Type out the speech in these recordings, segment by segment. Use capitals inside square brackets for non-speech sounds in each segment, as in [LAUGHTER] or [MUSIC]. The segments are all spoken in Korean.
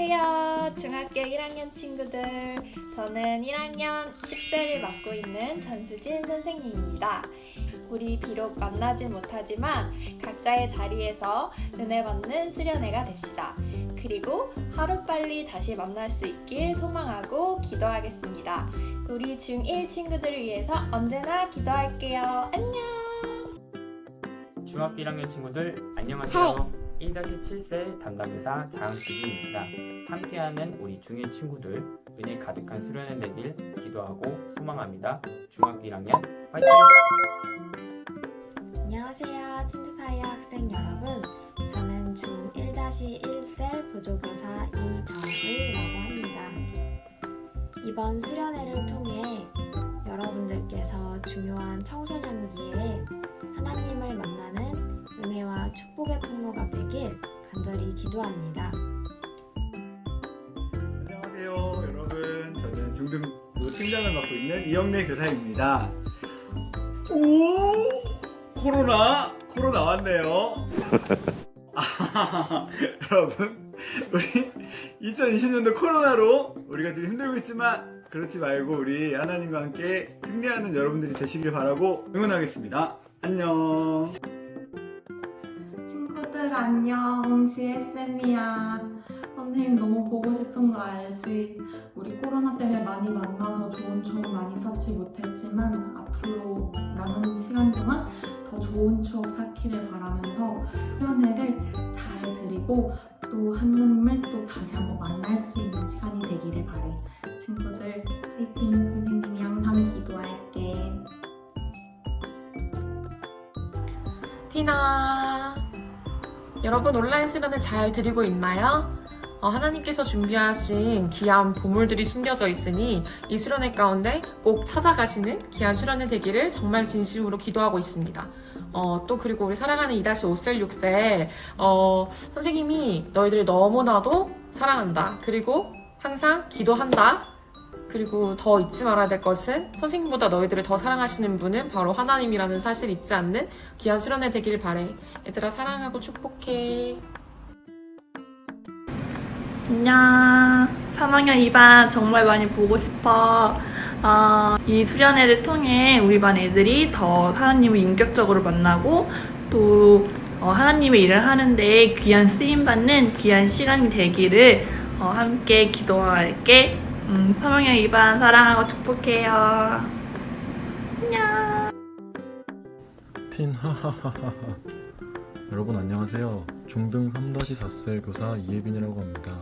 안녕하세요. 중학교 1학년 친구들. 저는 1학년 10대를 맡고 있는 전수진 선생님입니다. 우리 비록 만나지 못하지만 각자의 자리에서 은혜 받는 수련회가 됩시다. 그리고 하루빨리 다시 만날 수 있길 소망하고 기도하겠습니다. 우리 중1 친구들을 위해서 언제나 기도할게요. 안녕! 중학교 1학년 친구들 안녕하세요. 1-7세 담당교사 장수진입니다. 함께하는 우리 중1 친구들 은혜 가득한 수련회 되길 기도하고 소망합니다. 중학교 1학년 화이팅! 안녕하세요. 틴트파이어 학생 여러분. 저는 중 1-1셀 보조교사 이정의라고 합니다. 이번 수련회를 통해 여러분들께서 중요한 청소년기에 하나님을 만나는 은혜와 축복의 통로가 되길 간절히 기도합니다. 안녕하세요 여러분. 저는 중등부 팀장을 맡고 있는 이영래 교사입니다. 오! 코로나 코로나 왔네요. [LAUGHS] 아, 여러분 우리 2020년도 코로나로 우리가 지금 힘들고 있지만 그렇지 말고 우리 하나님과 함께 승리하는 여러분들이 되시길 바라고 응원하겠습니다. 안녕 친구들 안녕 지혜쌤이야. 선생님 너무 보고 싶은 거 알지? 우리 코로나 때문에 많이 만나서 좋은 추억 많이 쌓지 못했지만 앞으로 남은 시간 동안 더 좋은 추억 쌓기를 바라면서 수련회를 잘 드리고 또 하나님을 또 다시 한번 만날 수 있는 시간이 되기를 바래 여러분 온라인 수련회 잘 드리고 있나요? 어, 하나님께서 준비하신 귀한 보물들이 숨겨져 있으니 이 수련회 가운데 꼭 찾아가시는 귀한 수련회 되기를 정말 진심으로 기도하고 있습니다. 어, 또 그리고 우리 사랑하는 2-5셀 6셀 어, 선생님이 너희들을 너무나도 사랑한다. 그리고 항상 기도한다. 그리고 더 잊지 말아야 될 것은 선생님보다 너희들을 더 사랑하시는 분은 바로 하나님이라는 사실 잊지 않는 귀한 수련회 되길 바래. 얘들아 사랑하고 축복해. 안녕. 3학년 2반 정말 많이 보고 싶어. 어, 이 수련회를 통해 우리 반 애들이 더 하나님을 인격적으로 만나고 또 어, 하나님의 일을 하는데 귀한 쓰임 받는 귀한 시간이 되기를 어, 함께 기도할게. 음, 3학년 2반 사랑하고 축복해요. 안녕. 틴 하하하하하 여러분 안녕하세요 중등 3-4셀 교사 이예빈이라고 합니다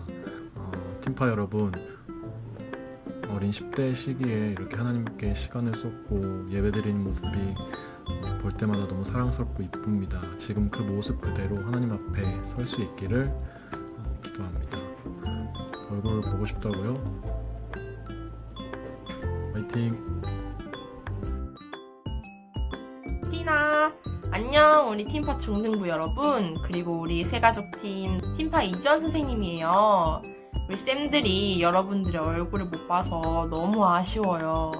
어, 팀파 여러분 어, 어린 10대 시기에 이렇게 하나님께 시간을 쏟고 예배드리는 모습이 어, 볼 때마다 너무 사랑스럽고 이쁩니다 지금 그 모습 그대로 하나님 앞에 설 수 있기를 어, 기도합니다 얼굴을 보고 싶다고요? 화이팅! 티나 안녕 우리 팀파 중등부 여러분. 그리고 우리 새가족팀 팀파 이주환 선생님이에요. 우리 쌤들이 여러분들의 얼굴을 못 봐서 너무 아쉬워요.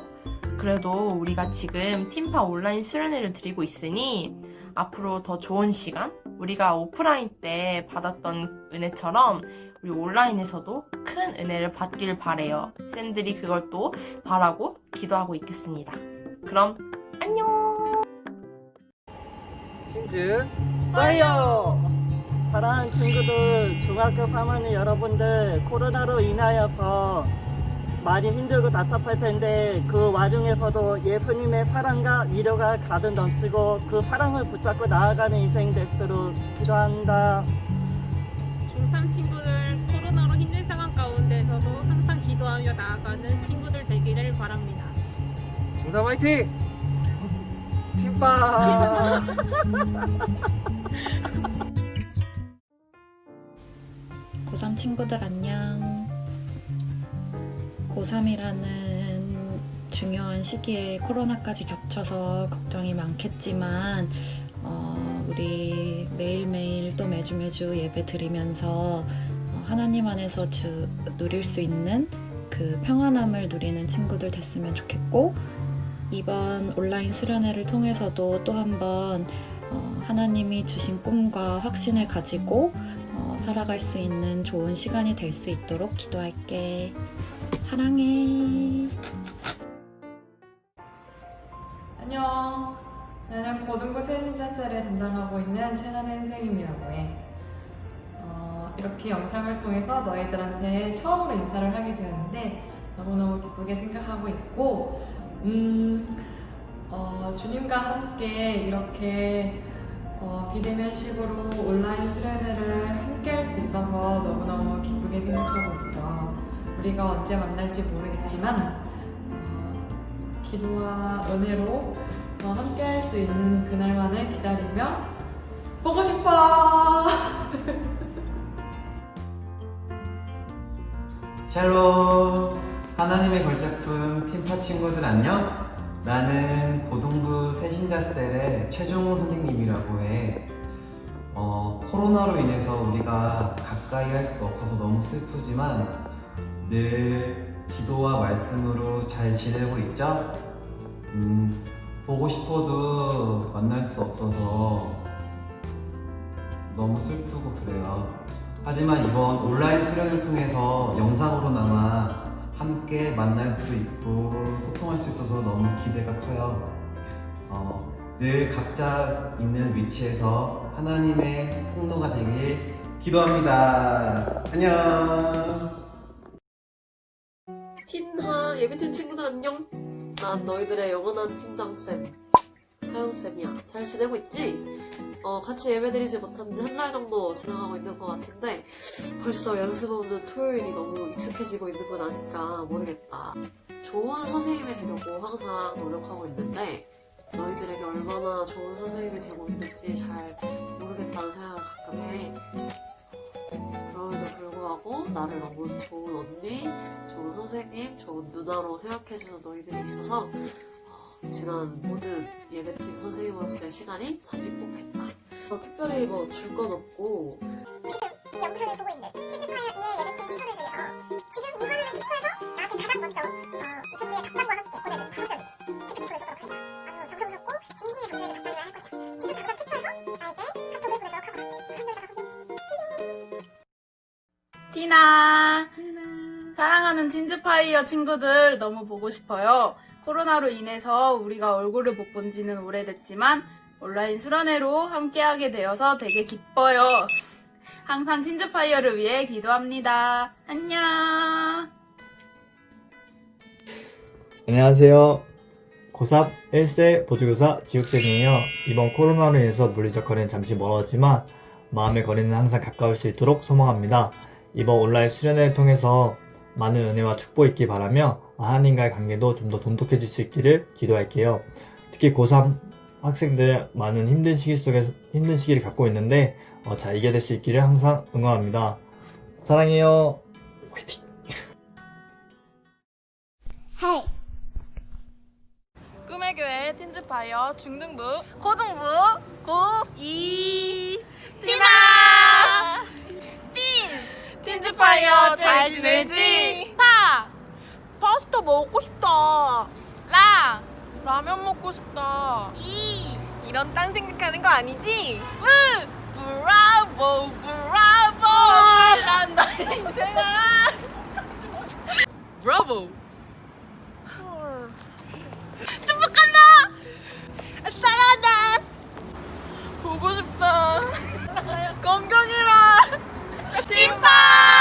그래도 우리가 지금 팀파 온라인 수련회를 드리고 있으니 앞으로 더 좋은 시간 우리가 오프라인 때 받았던 은혜처럼 우리 온라인에서도 큰 은혜를 받길 바래요 쌤들이 그걸 또 바라고 기도하고 있겠습니다 그럼 안녕 신즈 파이어! 사랑하는 친구들, 중학교 3학년 여러분들 코로나로 인하여서 많이 힘들고 답답할 텐데 그 와중에서도 예수님의 사랑과 위로가 가득 넘치고 그 사랑을 붙잡고 나아가는 인생 되도록 기도한다. 중3 친구들 중삼 화이팅! 팀파! [LAUGHS] 고3 친구들 안녕. 고3이라는 중요한 시기에 코로나까지 겹쳐서 걱정이 많겠지만, 어, 우리 매일매일 또 매주 매주 예배 드리면서 어, 하나님 안에서 주, 누릴 수 있는 그 평안함을 누리는 친구들 됐으면 좋겠고, 이번 온라인 수련회를 통해서도 또 한번 어, 하나님이 주신 꿈과 확신을 가지고 어, 어, 살아갈 수 있는 좋은 시간이 될 수 있도록 기도할게. 사랑해. 안녕. 나는 고등부 세신자셀을 담당하고 있는 최나래 선생님이라고 해. 어, 이렇게 영상을 통해서 너희들한테 처음으로 인사를 하게 되었는데 너무너무 기쁘게 생각하고 있고, 음, 어, 주님과 함께 이렇게 어, 비대면식으로 온라인 수련회를 함께 할 수 있어서 너무너무 기쁘게 생각하고 있어. 우리가 언제 만날지 모르겠지만, 어, 기도와 은혜로 어, 함께 할 수 있는 그날만을 기다리며 보고 싶어! [LAUGHS] 샬롬 하나님의 걸작품 팀파 친구들 안녕 나는 고등부 새신자셀의 최종호 선생님이라고 해 어, 코로나로 인해서 우리가 가까이 할 수 없어서 너무 슬프지만 늘 기도와 말씀으로 잘 지내고 있죠? 음, 보고 싶어도 만날 수 없어서 너무 슬프고 그래요. 하지만 이번 온라인 수련을 통해서 영상으로나마 함께 만날 수 있고 소통할 수 있어서 너무 기대가 커요. 어, 늘 각자 있는 위치에서 하나님의 통로가 되길 기도합니다. 안녕. 틴하 예비팀 친구들 안녕. 난 너희들의 영원한 팀장 쌤 하영쌤이야. 잘 지내고 있지? 어, 같이 예배드리지 못한 지 한 달 정도 지나가고 있는 것 같은데 벌써 연습 없는 토요일이 너무 익숙해지고 있는 건 아닐까 모르겠다. 좋은 선생님이 되려고 항상 노력하고 있는데 너희들에게 얼마나 좋은 선생님이 되고 있는지 잘 모르겠다는 생각을 가끔 해. 그럼에도 불구하고 나를 너무 좋은 언니, 좋은 선생님, 좋은 누나로 생각해주는 너희들이 있어서 어, 지난 모든 예배팀 선생님으로서의 시간이 참 행복했다. 어, 특별히 뭐 줄 건 없고 이 영상을 보고 있는 캔디파이어의 예배팀 친구들 중에서 지금 이 화면을 캡처해서 나한테 가장 먼저 어, 이 편지의 답장과 함께 보내는 가수들에게 체크를 보내도록 한다. 아주 정성스럽고 진심의 감사를 답장을 할 것이야. 지금 당장 캡처해서 나에게 카톡을 보내도록 하거라. 한글 가서 티나! 사랑하는 틴즈파이어 친구들 너무 보고 싶어요. 코로나로 인해서 우리가 얼굴을 못 본 지는 오래됐지만 온라인 수련회로 함께하게 되어서 되게 기뻐요. 항상 틴즈파이어를 위해 기도합니다. 안녕! 안녕하세요. 고3 1세 보조교사 지욱쌤이에요. 이번 코로나로 인해서 물리적 거리는 잠시 멀어지만 마음의 거리는 항상 가까울 수 있도록 소망합니다. 이번 온라인 수련회를 통해서 많은 은혜와 축복 있기 바라며 하나님과의 관계도 좀 더 돈독해질 수 있기를 기도할게요. 특히 고3 학생들 많은 힘든 시기 속에 힘든 시기를 갖고 있는데 어, 잘 이겨낼 수 있기를 항상 응원합니다. 사랑해요. 화이팅! 헤이 꿈의 교회 틴즈파이어 중등부 고등부 고2 티나 틴 틴즈파이어 잘 지내지 먹고 싶다 라 라면 먹고 싶다 이 이런 딴 생각하는 거 아니지 뿌 브라보 브라보 난 나의 인생아 브라보 축복한다! 사랑한다! 보고 싶다. 건강해라! 팀파!